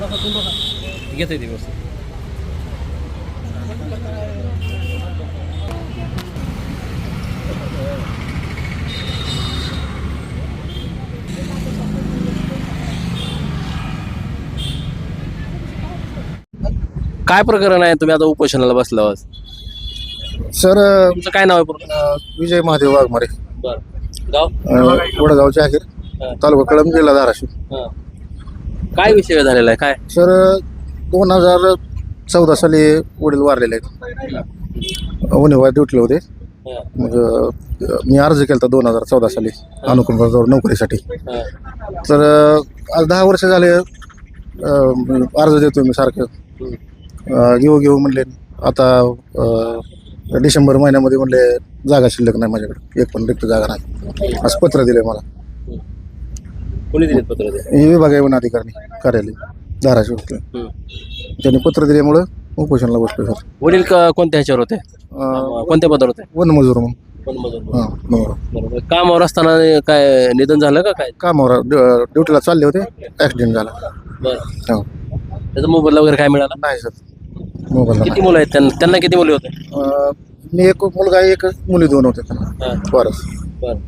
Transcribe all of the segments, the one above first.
घेता काय प्रकरण आहे? तुम्ही आता उपोषणाला बसला आहात. सर तुमचं काय नाव आहे पूर्ण? विजय महादेव वाघमारे. बरं. गाव? अ, वडगावचे हा. तालुका कळंब जिल्हा धाराशिव. हां. काय विषय झालेला आहे? काय? सर दोन हजार चौदा साली वडील वारलेले आहेत. उन्हेवाय ड्युटीला होते. मग मी अर्ज केला दोन हजार चौदा साली अनुकुंभाजवळ नोकरीसाठी. तर आज दहा वर्ष झाले अर्ज देतो मी सारखं. घेऊ घेऊ म्हणले. आता डिसेंबर महिन्यामध्ये म्हणले जागा शिल्लक नाही माझ्याकडे. एक पण रिक्त जागा नाही. असं पत्र दिले मला. कोणी दिलेत पत्र ते? हे विभागीय वन अधिकारी कार्यालय धाराशिव हम्म. त्यांनी पत्र दिल्यामुळं उपोषणाला बसलो सर. वडील क- कोणत्या ह्याच्यावर होते? अं, कोणत्या पदावर होते? वन मजूर म्हणून. वनमजूर हां बरोबर बरोबर. कामावर असताना काय निधन झालं का काय? कामावर ड्यु- ड्युटीला चालले होते ॲक्सिडेंट झाला. बरं. हो. त्याचा मोबदला वगैरे काय मिळाला? नाही सर. मोबाईल किती मुलं आहेत? त्यांना त्यांना किती मुले होते? मी एक मुलगा एक मुली दोन होते त्यांना. बरं. बरं.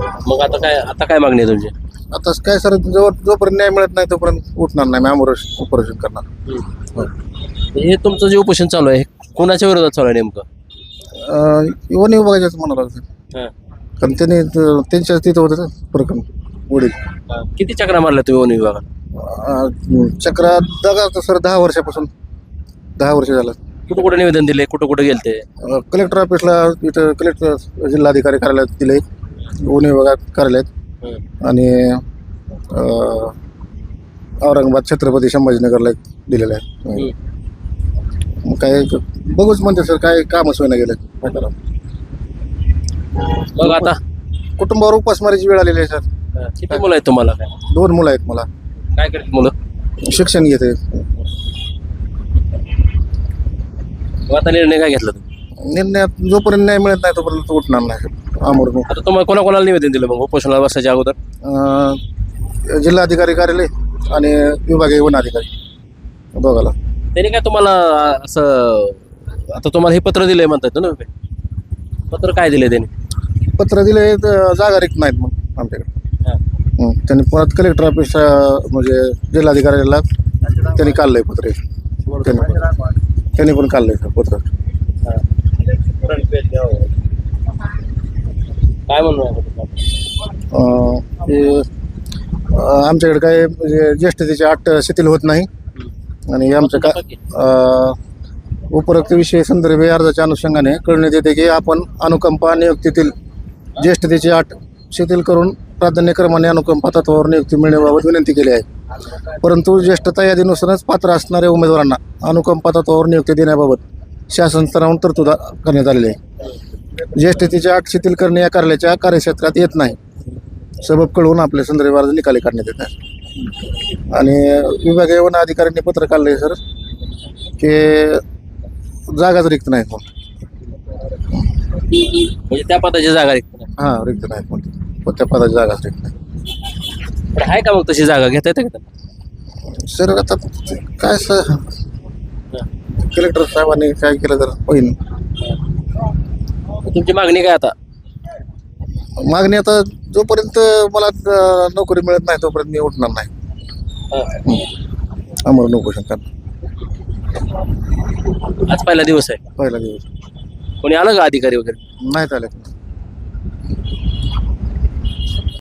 मग आता काय आता काय मागणी आहे तुमची? आता काय सर जोवर जोपर्यंत न्याय मिळत नाही तोपर्यंत उठणार नाही. मी आमोरस ऑपरेशन करणार. हो. तुमचं जे उपोषण चालू आहे हे कोणाच्या विरोधात चालू आहे नेमकं? अं, वन विभागाच्याच म्हणावं लागतं हां. कारण त्यांनी त- त्यांच्याच तिथं होतं प्रकरण. वडील हां. किती चक्रा मारल्या तुम्ही वन विभागात? अं, चक्रा दगा तर सर दहा वर्षापासून. दहा वर्ष झालं. कुठं कुठं निवेदन दिले कुठं कुठं गेलते? अं, कलेक्टर ऑफिसला इथं कलेक्टर जिल्हाधिकारी कार्यालयात दिले वन विभागात कार्यालयात आणि अं, औरंगाबाद छत्रपती संभाजीनगरला एक दिलेलं आहे मग काय बघूच म्हणते सर काय कामच होईना गेलं काय करावं? मग आता. कुटुंबावर उपासमारीची वेळ आलेली आहे सर. किती मुलं आहेत तुम्हाला? काय दोन मुलं आहेत मला. काय करतात मुलं? शिक्षण घेते. मग आता निर्णय काय घेतला तुम्ही? निर्णयात जोपर्यंत न्याय मिळत नाही तोपर्यंत उठणार नाही. अमोर आता तुम्हाला कोणाकोणाला निवेदन दिलं मग उपोषणाला बसायच्या अगोदर? अं, जिल्हाधिकारी कार्यालय आणि विभागीय वन अधिकारी दोघाला. त्यांनी काय तुम्हाला असं आता तुम्हाला हे पत्र दिलंय म्हणतात ना? पत्र काय दिलंय त्यांनी? पत्र दिले तर जागा रिक्त नाहीत मग आमच्याकडे. हं. त्यांनी परत कलेक्टर ऑफिस म्हणजे जिल्हाधिकाऱ्याला त्यांनी काढलंय पत्र. त्यांनी त्यांनी पण काढलंय पत्र. काय म्हणू आहे तुम्हाला? अं, ते, अं, आमच्याकडे काय म्हणजे ज्येष्ठतेची अट शिथिल होत नाही. आणि आमचं का उपरोक्त विषय संदर्भे अर्जाच्या अनुषंगाने कळण्यात येते की आपण अनुकंपा नियुक्तीतील ज्येष्ठतेची अट शिथिल करून प्राधान्यक्रमाने अनुकंपा तत्वावर नियुक्ती मिळण्याबाबत विनंती केली आहे. परंतु ज्येष्ठता यादीनुसारच पात्र असणाऱ्या उमेदवारांना अनुकंपा तत्वावर नियुक्ती देण्याबाबत शासन स्तरावरून तरतूद करण्यात आलेली आहे. ज्येष्ठतेची अट शिथिल करणे या कार्यालयाच्या कार्यक्षेत्रात येत नाही. सबब कळवून आपले संदर्भ अर्ज निकाली काढण्यात येत आहे. आणि विभागीय वन अधिकाऱ्यांनी पत्र काढलंय सर की जागाच रिक्त नाहीत मग म्हणजे त्या पदाची जागा रिक्त नाही. हां रिक्त मग पण त्या पदाची जागाच रिक्त नाही. पण आहे का मग तशी जागा? घेता येते का त्यांना? सर आता काय सर कलेक्टर साहेबांनी काय केलं तर होईल? तुमची मागणी काय आता? मागणी आता जोपर्यंत मला अं, नोकरी मिळत नाही तोपर्यंत मी उठणार नाही. अमर नोकरी करणार आज पहिला दिवस आहे. पहिला दिवस. कोणी आलं का अधिकारी वगैरे? नाहीत आले.